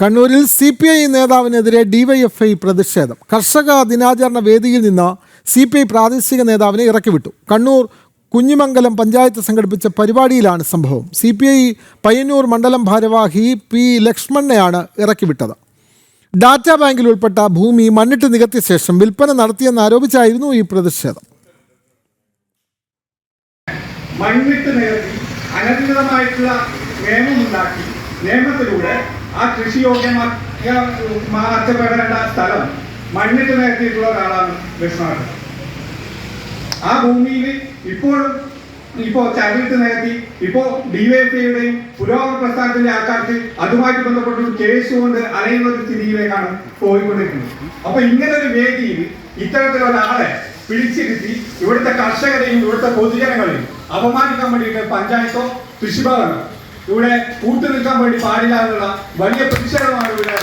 കണ്ണൂരിൽ C P I നേതാവിനെതിരെ DYFI പ്രതിഷേധം. കർഷക ദിനാചരണ വേദിയിൽ നിന്ന് സി പി ഐ പ്രാദേശിക നേതാവിനെ ഇറക്കിവിട്ടു. കണ്ണൂർ കുഞ്ഞിമംഗലം പഞ്ചായത്ത് സംഘടിപ്പിച്ച പരിപാടിയിലാണ് സംഭവം. സി പി ഐ പയ്യന്നൂർ മണ്ഡലം ഭാരവാഹി പി ലക്ഷ്മണനെയാണ് ഇറക്കിവിട്ടത്. ഡാറ്റ ബാങ്കിൽ ഉൾപ്പെട്ട ഭൂമി മണ്ണിട്ട് നികത്തിയ ശേഷം വിൽപ്പന നടത്തിയെന്ന് ആരോപിച്ചായിരുന്നു ഈ പ്രതിഷേധം. മണ്ണിട്ട് നികത്തി അനധികൃതമായിട്ടുള്ള നിയമമുണ്ടാക്കി നിയമത്തിലൂടെ ആ കൃഷിയോഗ്യമാക്കിയ മാറ്റപ്പെടേണ്ട സ്ഥലം മണ്ണിട്ട് നിരത്തിയിട്ടുള്ള ഒരാളാണ് ലക്ഷ്മണൻ ആ ഭൂമിയിൽ ഇപ്പോഴും ഇപ്പോ ചരിട്ട് നികത്തി ഇപ്പോ ഡിവൈഎഫ്ഐയുടെയും പുരോഗമന പ്രസ്ഥാനത്തിന്റെ ആൾക്കാർക്ക് അതുമായി ബന്ധപ്പെട്ട കേസ് കൊണ്ട് അലയുന്ന ഒരു സ്ഥിതിയിലേക്കാണ് പോയിക്കൊണ്ടിരിക്കുന്നത്. അപ്പൊ ഇങ്ങനെ ഒരു വേദിയിൽ ഇത്തരത്തിലൊരാളെ പിടിച്ചിരുത്തി ഇവിടുത്തെ കർഷകരെയും ഇവിടുത്തെ പൊതുജനങ്ങളെയും അപമാനിക്കാൻ വേണ്ടിയിട്ട് പഞ്ചായത്തോ കൃഷിഭവനോ ഇവിടെ കൂട്ടു നിൽക്കാൻ വേണ്ടി പാടില്ല എന്നുള്ള വലിയ പ്രതിഷേധമാണ് ഇവിടെ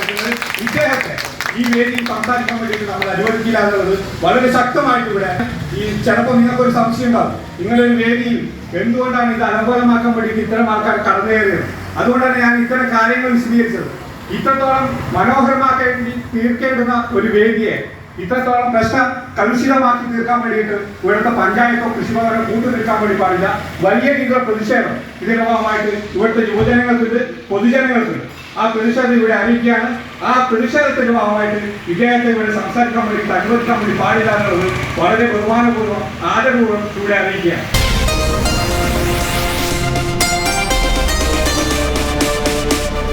ഇദ്ദേഹത്തെ ഈ വേദിയിൽ സംസാരിക്കാൻ വേണ്ടിയിട്ട് നമ്മൾ അനുവദിക്കില്ല എന്നുള്ളത് വളരെ ശക്തമായിട്ട് ഇവിടെ ഈ ചിലപ്പോൾ നിങ്ങൾക്കൊരു സംശയം ഉണ്ടാവും. നിങ്ങളൊരു വേദിയിൽ എന്തുകൊണ്ടാണ് ഇത് അനുകൂലമാക്കാൻ വേണ്ടിയിട്ട് ഇത്തരം ആൾക്കാർ കടന്നു കയറിയത് അതുകൊണ്ടാണ് ഞാൻ ഇത്തരം കാര്യങ്ങൾ വിശദീകരിച്ചത്. ഇത്രത്തോളം മനോഹരമാക്കേണ്ടി തീർക്കേണ്ടുന്ന ഒരു വേദിയെ ഇത്രത്തോളം പ്രശ്നം കലുഷിതമാക്കി തീർക്കാൻ വേണ്ടിയിട്ട് ഇവിടുത്തെ പഞ്ചായത്തോ കൃഷിഭവനോ കൂട്ടു നിൽക്കാൻ വേണ്ടി പാടില്ല. വലിയ രീതിയിലുള്ള പ്രതിഷേധം ഇതിന്റെ ഭാഗമായിട്ട് ഇവിടുത്തെ യുവജനങ്ങൾക്കുണ്ട് പൊതുജനങ്ങൾക്കുണ്ട്. ആ പ്രതിഷേധം ഇവിടെ അറിയിക്കുകയാണ്. ആ പ്രതിഷേധത്തിന്റെ ഭാഗമായിട്ട് ഇദ്ദേഹത്തെ ഇവിടെ സംസാരിക്കാൻ വേണ്ടി അനുവദിക്കാൻ വേണ്ടി പാടില്ല എന്നുള്ളത് വളരെ ബഹുമാനപൂർവം ആദരപൂർവം ഇവിടെ അറിയിക്കുകയാണ്.